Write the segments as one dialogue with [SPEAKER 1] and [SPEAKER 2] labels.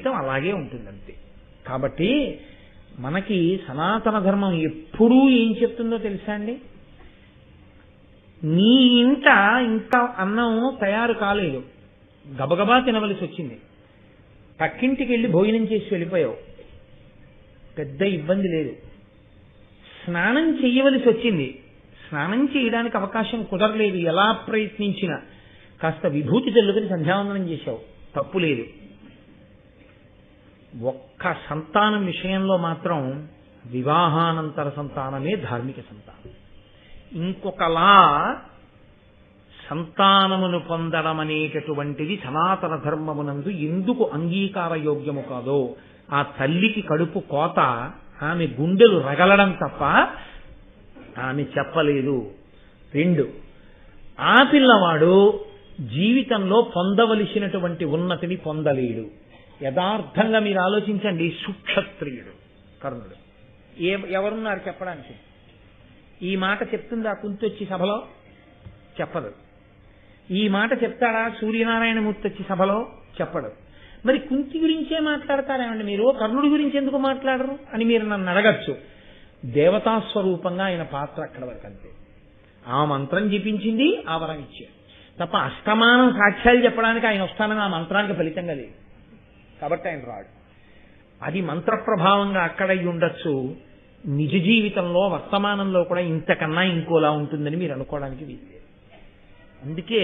[SPEAKER 1] జీవితం అలాగే ఉంటుంది అంతే కాబట్టి మనకి సనాతన ధర్మం ఎప్పుడూ ఏం చెప్తుందో తెలుసా అండి? నీ ఇంట ఇంకా అన్నం తయారు కాలేదు. గబగబా తినవలసి వచ్చింది. పక్కింటికి వెళ్ళి భోజనం చేసి వెళ్ళిపోయావు. పెద్ద ఇబ్బంది లేదు. స్నానం చేయవలసి వచ్చింది. స్నానం చేయడానికి అవకాశం కుదరలేదు. ఎలా ప్రయత్నించినా కాస్త విభూతి చల్లుకుని సంధ్యావందనం చేశావు. తప్పు లేదు. ఒక్క సంతానం విషయంలో మాత్రం వివాహానంతర సంతానమే ధార్మిక సంతానం. ఇంకొకలా సంతానమును పొందడం అనేటటువంటిది సనాతన ధర్మమునందు ఎందుకు అంగీకార యోగ్యము కాదో ఆ తల్లికి కడుపు కోత ఆమె గుండెలు రగలడం తప్ప ఆమె చెప్పలేదు. రెండు ఆ పిల్లవాడు జీవితంలో పొందవలసినటువంటి ఉన్నతిని పొందలేడు. యథార్థంగా మీరు ఆలోచించండి సుక్షత్రియుడు కర్ణుడు. ఏ ఎవరున్నారు చెప్పడానికి? ఈ మాట చెప్తుందా కుంతి వచ్చి సభలో? చెప్పదు. ఈ మాట చెప్తాడా సూర్యనారాయణమూర్తి వచ్చి సభలో? చెప్పడు. మరి కుంతి గురించే మాట్లాడతారేమండి మీరు? కర్ణుడి గురించి ఎందుకు మాట్లాడరు అని మీరు నన్ను అడగచ్చు. దేవతా స్వరూపంగా ఆయన పాత్ర అక్కడ వరకు అంతే. ఆ మంత్రం జపించింది ఆ వరం ఇచ్చాడు. తప్ప అష్టమానం సాక్ష్యాలు చెప్పడానికి ఆయన వస్తానని ఆ మంత్రానికి ఫలితంగా లేదు. కాబట్టి ఆయన రాడు. అది మంత్ర ప్రభావంగా అక్కడ అయి ఉండొచ్చు. నిజ జీవితంలో వర్తమానంలో కూడా ఇంతకన్నా ఇంకోలా ఉంటుందని మీరు అనుకోవడానికి వీలు లేదు అందుకే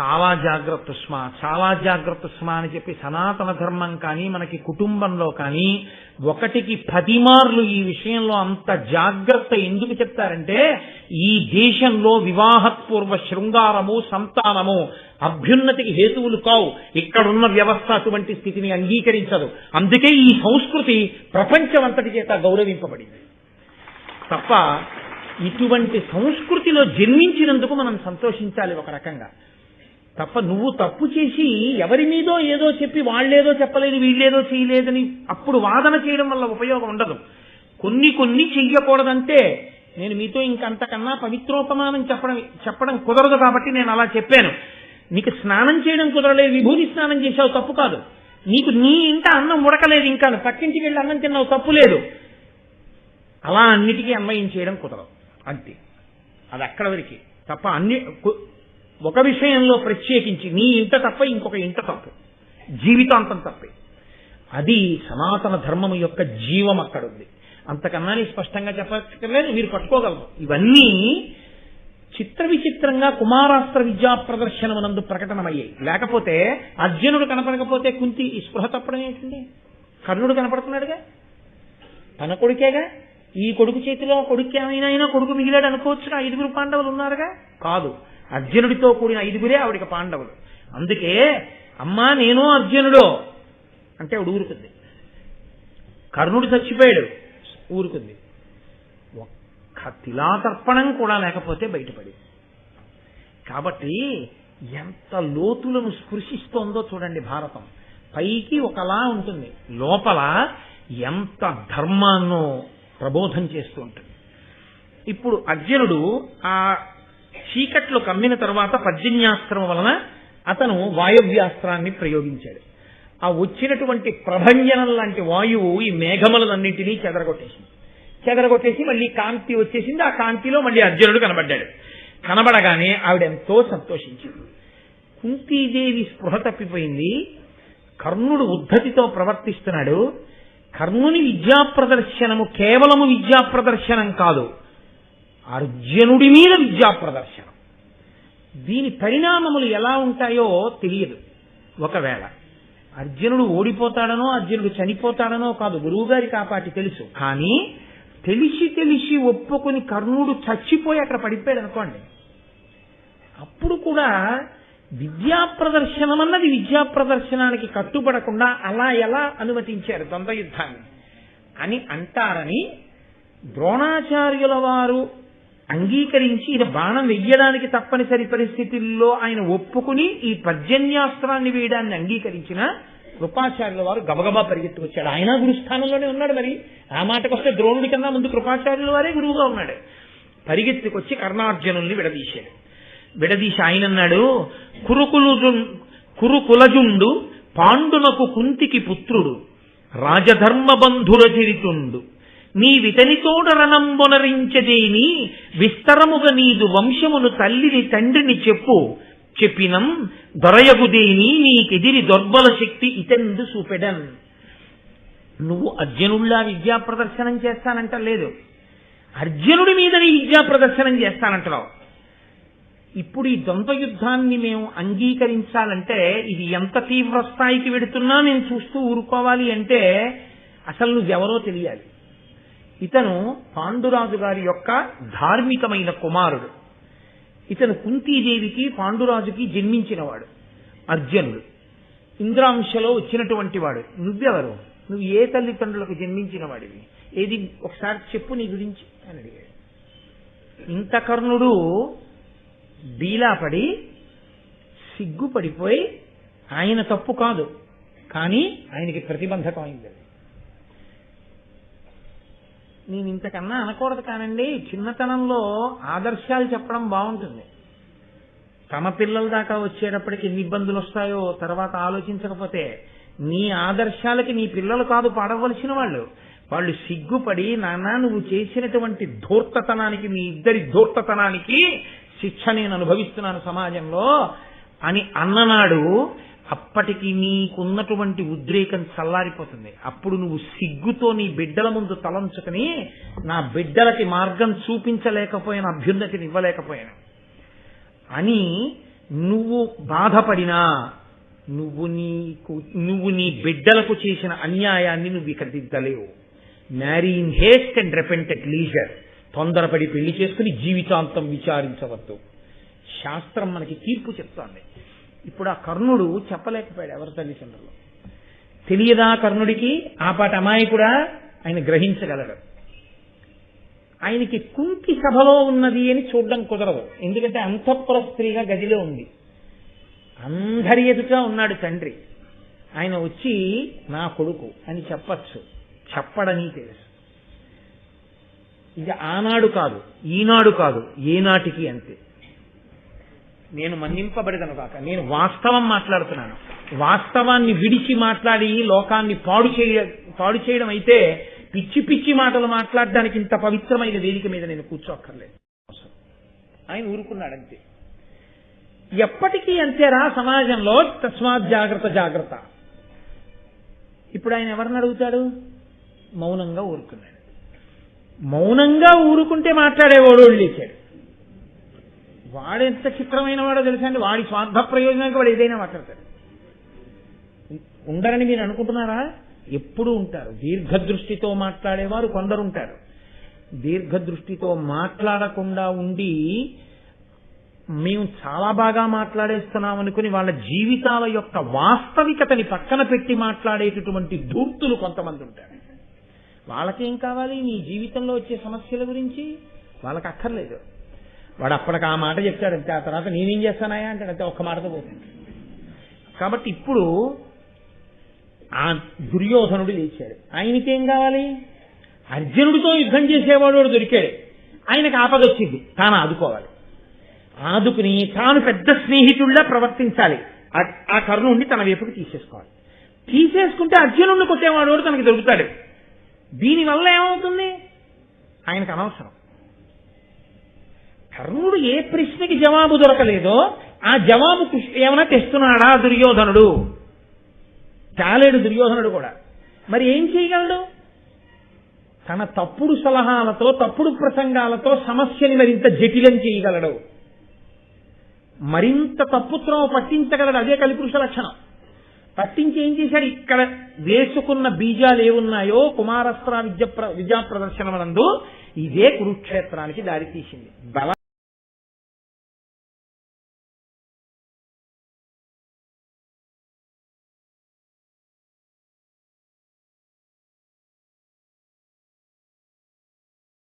[SPEAKER 1] చాలా జాగ్రత్త స్మా చాలా జాగ్రత్త స్మ అని చెప్పి సనాతన ధర్మం కానీ మనకి కుటుంబంలో కానీ ఒకటికి పది మార్లు ఈ విషయంలో అంత జాగ్రత్త ఎందుకు చెప్తారంటే ఈ దేశంలో వివాహపూర్వ శృంగారము సంతానము అభ్యున్నతికి హేతువులు కావు. ఇక్కడున్న వ్యవస్థ అటువంటి స్థితిని అంగీకరించదు. అందుకే ఈ సంస్కృతి ప్రపంచమంతటి చేత గౌరవింపబడింది. తప్ప ఇటువంటి సంస్కృతిలో జన్మించినందుకు మనం సంతోషించాలి ఒక రకంగా. తప్ప నువ్వు తప్పు చేసి ఎవరి మీదో ఏదో చెప్పి వాళ్ళేదో చెప్పలేదు వీళ్ళేదో చేయలేదని అప్పుడు వాదన చేయడం వల్ల ఉపయోగం ఉండదు. కొన్ని కొన్ని చెయ్యకూడదంటే నేను మీతో ఇంకంతకన్నా పవిత్రోపమానం చెప్పడం చెప్పడం కుదరదు కాబట్టి నేను అలా చెప్పాను. నీకు స్నానం చేయడం కుదరలేదు విభూతి స్నానం చేసావు తప్పు కాదు. నీకు నీ ఇంట అన్నం ఉడకలేదు ఇంకా పక్కింటికి వెళ్ళి అన్నం తిన్నావు తప్పు లేదు. అలా అన్నిటికీ అన్వయం చేయడం కుదరదు. అంతే. అది అక్కడ వరకు. తప్ప అన్ని కు- ఒక విషయంలో ప్రత్యేకించి నీ ఇంట తప్ప ఇంకొక ఇంట తప్పు. జీవితాంతం తప్పే. అది సనాతన ధర్మం యొక్క జీవం అక్కడ ఉంది అంతకన్నా నేను స్పష్టంగా చెప్పలేదు మీరు పట్టుకోగలరు. ఇవన్నీ చిత్ర విచిత్రంగా కుమారాస్త్ర విద్యా ప్రదర్శనమునందు ప్రకటనమయ్యాయి. లేకపోతే అర్జునుడు కనపడకపోతే కుంతి స్పృహ తప్పడం ఏంటండి? కర్ణుడు కనపడుతున్నాడుగా? తన కొడుకేగా? ఈ కొడుకు చేతిలో కొడుకు ఏమైనా అయినా కొడుకు మిగిలాడు అనుకోవచ్చుగా ఐదుగురు పాండవులు ఉన్నారుగా? కాదు. అర్జునుడితో కూడిన ఐదుగురే ఆవిడికి పాండవులు. అందుకే అమ్మా నేను అర్జునుడు అంటే ఆవిడ ఊరుకుంది. కర్ణుడు చచ్చిపోయాడు ఊరుకుంది. ఒక్క తిలాతర్పణం కూడా లేకపోతే బయటపడి కాబట్టి ఎంత లోతులను స్పృశిస్తోందో చూడండి భారతం. పైకి ఒకలా ఉంటుంది లోపల ఎంత ధర్మాన్నో ప్రబోధం చేస్తూ ఉంటుంది. ఇప్పుడు అర్జునుడు ఆ చీకట్లు కమ్మిన తర్వాత పర్జన్యాస్త్రం వలన అతను వాయవ్యాస్త్రాన్ని ప్రయోగించాడు. ఆ వచ్చినటువంటి ప్రభంజనం లాంటి వాయువు ఈ మేఘములన్నింటినీ చెదరగొట్టేసింది. చెదరగొట్టేసి మళ్ళీ కాంతి వచ్చేసింది. ఆ కాంతిలో మళ్ళీ అర్జునుడు కనబడ్డాడు. కనబడగానే ఆవిడెంతో సంతోషించింది. కుంతీదేవి స్పృహ తప్పిపోయింది. కర్ణుడు ఉద్ధతితో ప్రవర్తిస్తున్నాడు. కర్ణుని విద్యా ప్రదర్శనము కేవలము విద్యా ప్రదర్శనం కాదు. అర్జునుడి మీద విద్యా ప్రదర్శనం. దీని పరిణామములు ఎలా ఉంటాయో తెలియదు. ఒకవేళ అర్జునుడు ఓడిపోతాడనో అర్జునుడు చనిపోతాడనో కాదు గురువుగారి కాపాటి తెలుసు. కానీ తెలిసి తెలిసి ఒప్పుకొని కర్ణుడు చచ్చిపోయి అక్కడ పడిపోయాడు అనుకోండి అప్పుడు కూడా విద్యా ప్రదర్శనం అన్నది విద్యా ప్రదర్శనానికి కట్టుబడకుండా అలా ఎలా అనుమతించారు ద్వంద్వ యుద్ధాన్ని అని అంటారని ద్రోణాచార్యుల వారు అంగీకరించి ఇది బాణం వెయ్యడానికి తప్పనిసరి పరిస్థితుల్లో ఆయన ఒప్పుకుని ఈ పర్జన్యాస్త్రాన్ని వేయడాన్ని అంగీకరించిన కృపాచార్యుల వారు గబగబా పరిగెత్తుకొచ్చాడు. ఆయన గురుస్థానంలోనే ఉన్నాడు మరి. ఆ మాటకొస్తే ద్రోణుడి కన్నా ముందు కృపాచార్యుల వారే గురువుగా ఉన్నాడు. పరిగెత్తుకొచ్చి కర్ణార్జునుల్ని విడదీశాడు. విడదీసి ఆయన అన్నాడు కురుకులు కురుకులజుండు పాండునకు కుంతికి పుత్రుడు రాజధర్మ బంధుర చిరితుండు నీ వితనితోడ రణంబొనరించదేని విస్తరముగ నీదు వంశమును తల్లిని తండ్రిని చెప్పు. చెప్పినం దొరయగుదేని నీకెదిరి దుర్బల శక్తి ఇతెందు చూపెడన్. నువ్వు అర్జునుల్లా విద్యా ప్రదర్శనం చేస్తానంట లేదు. అర్జునుడి మీద నీ విద్యా ప్రదర్శనం చేస్తానంటున్నావు. ఇప్పుడు ఈ ద్వంద్వ యుద్ధాన్ని మేము అంగీకరించాలంటే ఇది ఎంత తీవ్ర స్థాయికి వెడుతున్నా నేను చూస్తూ ఊరుకోవాలి అంటే అసలు నువ్వెవరో తెలియాలి. ఇతను పాండురాజు గారి యొక్క ధార్మికమైన కుమారుడు. ఇతను కుంతీదేవికి పాండురాజుకి జన్మించినవాడు. అర్జునుడు. ఇంద్రాంశలో వచ్చినటువంటి వాడు. నువ్వెవరు? నువ్వు ఏ తల్లిదండ్రులకు జన్మించిన వాడివి ఏది? ఒకసారి చెప్పు నీ గురించి అని అడిగాడు. ఇంత కర్ణుడు బీలాపడి సిగ్గుపడిపోయి ఆయన తప్పు కాదు. కానీ ఆయనకి ప్రతిబంధకమైంది నేను ఇంతకన్నా అనకూడదు కానండి. చిన్నతనంలో ఆదర్శాలు చెప్పడం బాగుంటుంది. తమ పిల్లల దాకా వచ్చేటప్పటికి ఎన్ని ఇబ్బందులు వస్తాయో తర్వాత ఆలోచించకపోతే నీ ఆదర్శాలకి నీ పిల్లలు కాదు పాడవలసిన వాళ్ళు. వాళ్ళు సిగ్గుపడి నాన్న నువ్వు చేసినటువంటి ధూర్తతనానికి మీ ఇద్దరి ధూర్తతనానికి శిక్ష నేను అనుభవిస్తున్నాను సమాజంలో అని అన్ననాడు అప్పటికి నీకున్నటువంటి ఉద్రేకం చల్లారిపోతుంది. అప్పుడు నువ్వు సిగ్గుతో నీ బిడ్డల ముందు తలంచుకుని నా బిడ్డలకి మార్గం చూపించలేకపోయిన అభ్యున్నతిని ఇవ్వలేకపోయాను. అని నువ్వు బాధపడినా నువ్వు నీకు నువ్వు నీ బిడ్డలకు చేసిన అన్యాయాన్ని నువ్వు ఇక్కడ దిద్దలేవు. Marry in haste and repent leisure తొందరపడి పెళ్ళి చేసుకుని జీవితాంతం విచారించవద్దు. శాస్త్రం మనకి తీర్పు చెప్తోంది. ఇప్పుడు ఆ కర్ణుడు చెప్పలేకపోయాడు ఎవరి తల్లిదండ్రులు. తెలియదా కర్ణుడికి? ఆ పాట అమాయకుడా? ఆయన గ్రహించగలడు. ఆయనకి కుంకి సభలో ఉన్నది అని చూడడం కుదరదు. ఎందుకంటే అంతఃపుర స్త్రీగా గదిలో ఉంది. అందరి ఎదుట ఉన్నాడు తండ్రి. ఆయన వచ్చి నా కొడుకు అని చెప్పచ్చు. చెప్పడని తెలుసు. ఇది ఆనాడు కాదు ఈనాడు కాదు ఏనాటికి అంతే. నేను మన్నింపబడదను కాక నేను వాస్తవం మాట్లాడుతున్నాను. వాస్తవాన్ని విడిచి మాట్లాడి లోకాన్ని పాడు చేయ పాడు చేయడం అయితే పిచ్చి పిచ్చి మాటలు మాట్లాడడానికి ఇంత పవిత్రమైన వేదిక మీద నేను కూర్చోక్కర్లేదు. ఆయన ఊరుకున్నాడంతే. ఎప్పటికీ అంతేరా సమాజంలో? తస్మాత్ జాగ్రత్త జాగ్రత్త. ఇప్పుడు ఆయన ఎవరిని అడుగుతాడు? మౌనంగా ఊరుకున్నాడు. మౌనంగా ఊరుకుంటే మాట్లాడేవాడు లేచాడు వాడెంత చిత్రమైన వాడో తెలుసా అండి? వాడి స్వార్థ ప్రయోజనానికి వాడు ఏదైనా మాట్లాడతాడు. ఉండరని మీరు అనుకుంటున్నారా? ఎప్పుడూ ఉంటారు. దీర్ఘదృష్టితో మాట్లాడేవారు కొందరు ఉంటారు దీర్ఘదృష్టితో మాట్లాడకుండా ఉండి మేము చాలా బాగా మాట్లాడేస్తున్నాం అనుకుని వాళ్ళ జీవితాల యొక్క వాస్తవికతని పక్కన పెట్టి మాట్లాడేటటువంటి ధూర్తులు కొంతమంది ఉంటారు. వాళ్ళకేం కావాలి? నీ జీవితంలో వచ్చే సమస్యల గురించి వాళ్ళకి అక్కర్లేదు. వాడు అప్పటికి ఆ మాట చెప్తాడంటే ఆ తర్వాత నేనేం చేస్తానాయా అంటాడంతే ఒక్క మాటతో పోతుంది. కాబట్టి ఇప్పుడు ఆ దుర్యోధనుడు లేచాడు. ఆయనకేం కావాలి? అర్జునుడితో యుద్ధం చేసేవాడు వాడు దొరికాడు. ఆయనకు ఆపదొచ్చింది తాను ఆదుకోవాలి. ఆదుకుని తాను పెద్ద స్నేహితుడిలా ప్రవర్తించాలి. ఆ- ఆ తన వైపుకి తీసేసుకోవాలి. తీసేసుకుంటే అర్జునుడిని కొట్టేవాడు వాడు తనకి దొరుకుతాడు. దీనివల్ల ఏమవుతుంది? ఆయనకు అనవసరం. కర్ణుడు ఏ ప్రశ్నకి జవాబు దొరకలేదో ఆ జవాబు ఏమైనా తెస్తున్నాడా దుర్యోధనుడు? చాలేడు దుర్యోధనుడు కూడా. మరి ఏం చేయగలడు? తన తప్పుడు సలహాలతో తప్పుడు ప్రసంగాలతో సమస్యని మరింత జటిలం చేయగలడు. మరింత తప్పుత్రమ పట్టించగలడు. అదే కలిపురుష లక్షణం. పట్టించి ఏం చేశాడు? ఇక్కడ వేసుకున్న బీజాలు ఏమున్నాయో కుమారస్త్ర విద్య విద్యా ప్రదర్శననందు ఇదే కురుక్షేత్రానికి దారితీసింది బల